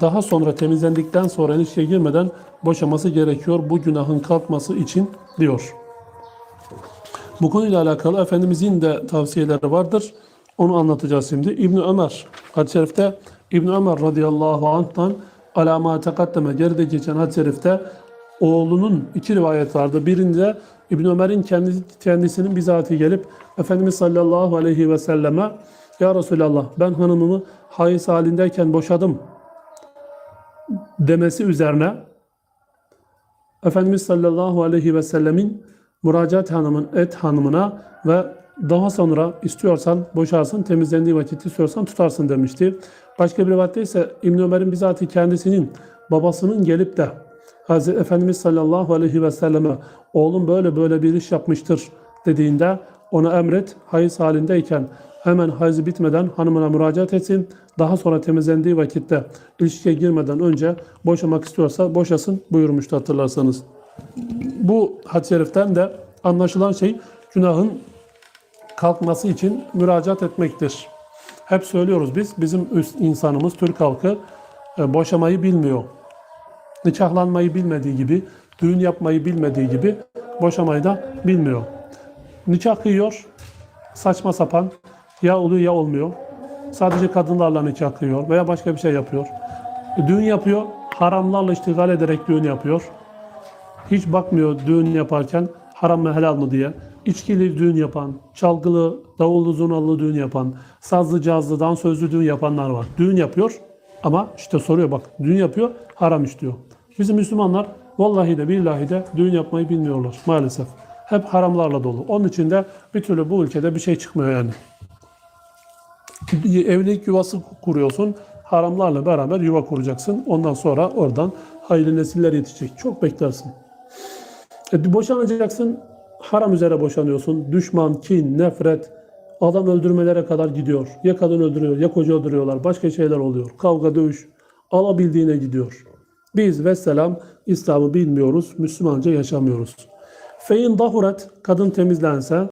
daha sonra temizlendikten sonra ilişkiye girmeden boşaması gerekiyor bu günahın kalkması için diyor. Bu konuyla alakalı Efendimizin de tavsiyeleri vardır. Onu anlatacağız şimdi. İbn Ömer hadis-i şerifte İbn Ömer radıyallahu anh'tan alama tekaddeme geride geçen hadis-i şerifte oğlunun iki rivayet vardı. Birinde İbn Ömer'in kendi, kendisinin bizatihi gelip Efendimiz sallallahu aleyhi ve selleme Ya Resulallah ben hanımımı hayız halindeyken boşadım demesi üzerine Efendimiz sallallahu aleyhi ve sellemin müracaat hanımın et hanımına ve daha sonra istiyorsan boşarsın, temizlendiği vakit istiyorsan tutarsın demişti. Başka bir rivayette ise İbn Ömer'in bizatihi kendisinin babasının gelip de Hazreti Efendimiz sallallahu aleyhi ve selleme oğlum böyle böyle bir iş yapmıştır dediğinde ona emret hayız halindeyken hemen hayızı bitmeden hanımına müracaat etsin. Daha sonra temizlendiği vakitte ilişkiye girmeden önce boşamak istiyorsa boşasın buyurmuştu hatırlarsanız. Bu hadis-i şeriften de anlaşılan şey günahın kalkması için müracaat etmektir. Hep söylüyoruz biz, bizim üst insanımız, Türk halkı e, boşamayı bilmiyor. Nikahlanmayı bilmediği gibi, düğün yapmayı bilmediği gibi boşamayı da bilmiyor. Nikah kıyıyor, saçma sapan, ya oluyor ya olmuyor. Sadece kadınlarla nikah kıyıyor veya başka bir şey yapıyor. Düğün yapıyor, haramlarla iştigal ederek düğün yapıyor. Hiç bakmıyor düğün yaparken haram mı helal mı diye. İçkili düğün yapan, çalgılı, davullu zurnalı düğün yapan, sazlı cazlı, dansözlü düğün yapanlar var. Düğün yapıyor ama işte soruyor bak düğün yapıyor haram işliyor. Bizim Müslümanlar vallahi de billahi de düğün yapmayı bilmiyorlar maalesef. Hep haramlarla dolu. Onun için de bir türlü bu ülkede bir şey çıkmıyor yani. Evlilik yuvası kuruyorsun. Haramlarla beraber yuva kuracaksın. Ondan sonra oradan hayırlı nesiller yetişecek. Çok beklersin. E, boşanacaksın. Haram üzere boşanıyorsun. Düşman, kin, nefret, adam öldürmelere kadar gidiyor. Ya kadın öldürüyor, ya koca öldürüyorlar. Başka şeyler oluyor. Kavga, dövüş. Alabildiğine gidiyor. Biz vesselam İslam'ı bilmiyoruz. Müslümanca yaşamıyoruz. Fein dahuret kadın temizlense